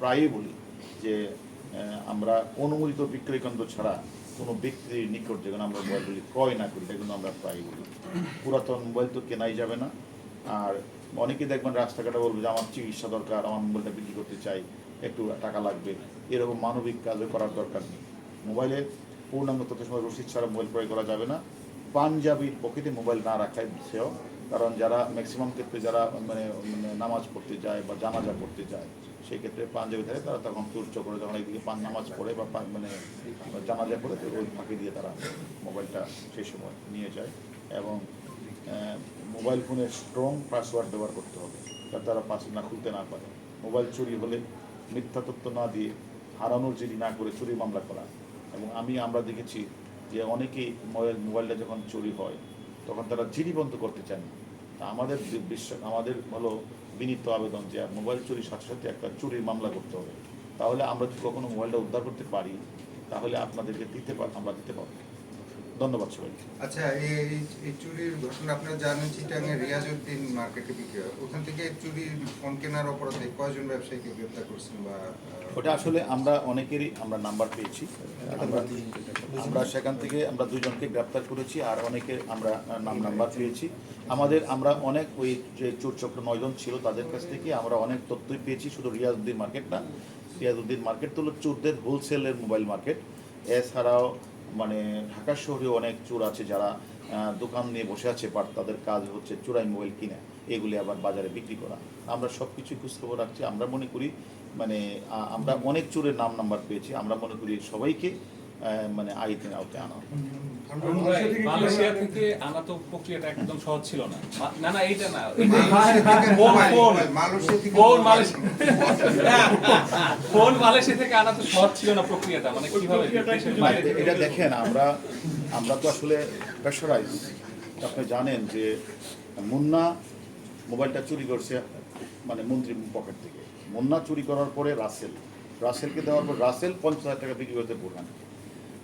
প্রায়ই বলি যে আমরা অনুমোদিত বিক্রয় কেন্দ্র ছাড়া কোনো ব্যক্তির নিকট যেখানে আমরা মোবাইলগুলি ক্রয় না করি সেগুলো আমরা প্রায়ই বলি। পুরাতন মোবাইল তো কেনাই যাবে না। আর অনেকেই দেখবেন রাস্তাঘাটে বলবে যে, আমার চিকিৎসা দরকার, আমার মোবাইলটা বিক্রি করতে চাই, একটু টাকা লাগবে। এরকম মানবিক কাজও করার দরকার নেই। মোবাইলে পূর্ণাঙ্গ তথ্য সময় রসিদ ছাড়া মোবাইল ক্রয় করা যাবে না। পাঞ্জাবির পকেটে মোবাইল না রাখাই সেও কারণ যারা ম্যাক্সিমাম ক্ষেত্রে যারা মানে মানে নামাজ পড়তে যায় বা জানাজা পড়তে যায়, সেই ক্ষেত্রে পাঞ্জাবি থাকে, তারা তখন তুর্চ করে যখন এইদিকে পান নামাজ পড়ে বা মানে জানাজা পড়ে ওই ফাঁকি দিয়ে তারা মোবাইলটা সেই সময় নিয়ে যায় এবং মোবাইল ফোনে স্ট্রং পাসওয়ার্ড ব্যবহার করতে হবে, যাতে তারা পাসওয়ার্ড না খুলতে না পারে। মোবাইল চুরি হলে মিথ্যা তথ্য না দিয়ে হারানোর জিডি না করে চুরি মামলা করা, এবং আমি আমরা দেখেছি যে অনেকেই মোবাইল, মোবাইলটা যখন চুরি হয়, তখন তারা জিডি বন্ধ করতে চান। তা আমাদের বিশ্ব, আমাদের হলো বিনীত আবেদন যে মোবাইল চুরির সাথে সাথে একটা চুরির মামলা করতে হবে। তাহলে আমরা যদি কখনো মোবাইলটা উদ্ধার করতে পারি, তাহলে আপনাদেরকে দিতে পার আমরা দিতে পারব। ধন্যবাদ সবাই আচ্ছা এই চুরির ঘটনা আপনারা জানেন চিটাঙের রিয়াজউদ্দিন মার্কেটে বিক্রি হয়। ওখান থেকে চুরির ফোন কেনার অপরাধে কয়জন ব্যবসায়ীকে গ্রেপ্তার করছেন বা ওটা আসলে আমরা অনেকেরই আমরা নাম্বার পেয়েছি। আমরা আমরা সেখান থেকে আমরা দুজনকে গ্রেপ্তার করেছি আর অনেকে আমরা নাম নাম্বার পেয়েছি। আমাদের আমরা অনেক ওই যে চোর চক্র নয়জন ছিল তাদের কাছ থেকে আমরা অনেক তথ্যই পেয়েছি শুধু রিয়াজউদ্দিন মার্কেট না। রিয়াজউদ্দিন মার্কেট তো হলো চোরদের হোলসেলের মোবাইল মার্কেট এছাড়াও মানে ঢাকা শহরে অনেক চোর আছে যারা দোকান নিয়ে বসে আছে বাট তাদের কাজ হচ্ছে চোরাই মোবাইল কিনে, এগুলি আবার বাজারে বিক্রি করা। আমরা সব কিছুই খোঁজখবর রাখছি। আমরা মনে করি মানে আমরা অনেক চোরের নাম নাম্বার পেয়েছি। আমরা মনে করি সবাইকে মানে আইনের আওতায় আনা মালয়েশিয়া থেকে আনা তো প্রক্রিয়াটা একদম সহজ ছিল না। না না এইটা না। এই যে- মালয়েশিয়া থেকে ফোন, ফোন। মালয়েশিয়া থেকে phone mobile. Malaysia phone Malaysia থেকে আনা তো সহজ ছিল না প্রক্রিয়াটা মানে কীভাবে এটা- দেখেন আমরা আমরা তো আসলে প্রেশারাইজ আপনি জানেন যে মুন্না মোবাইলটা চুরি করছে মানে মন্ত্রী পকেট থেকে। মুন্না চুরি করার পরে রাসেল রাসেলকে দেওয়ার পর রাসেল পঞ্চাশ হাজার টাকা বিক্রি করতে বুরহান।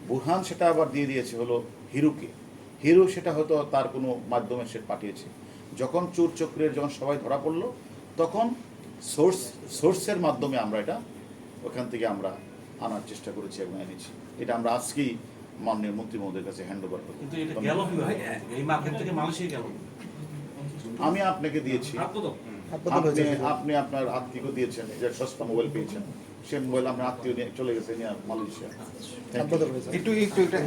বুরহান সেটা আবার দিয়ে দিয়েছে হলো হিরোকে। হিরো সেটা হয়তো তার কোনো মাধ্যমে সে পাঠিয়েছে। যখন চোর চক্রের যখন সবাই ধরা পড়ল তখন সোর্স সোর্সের মাধ্যমে আমরা এটা ওখান থেকে আমরা আনার চেষ্টা করেছি এবং এনেছি। এটা আমরা আজকেই মাননীয় মন্ত্রী মহোদয়ের কাছে হ্যান্ড ওভার করি কিন্তু এটা গেল কীভাবে? এই মার্কেট থেকে মালয়েশিয়া গেল। আমি আপনাকে দিয়েছি। আপনি আপনার আত্মীয় দিয়েছেন? যে সস্তা মোবাইল পেয়েছেন। সে মোবাইল আমার আত্মীয় নিয়ে চলে গেছে নিয়ে মালয়েশিয়া। you. একটু একটু এটা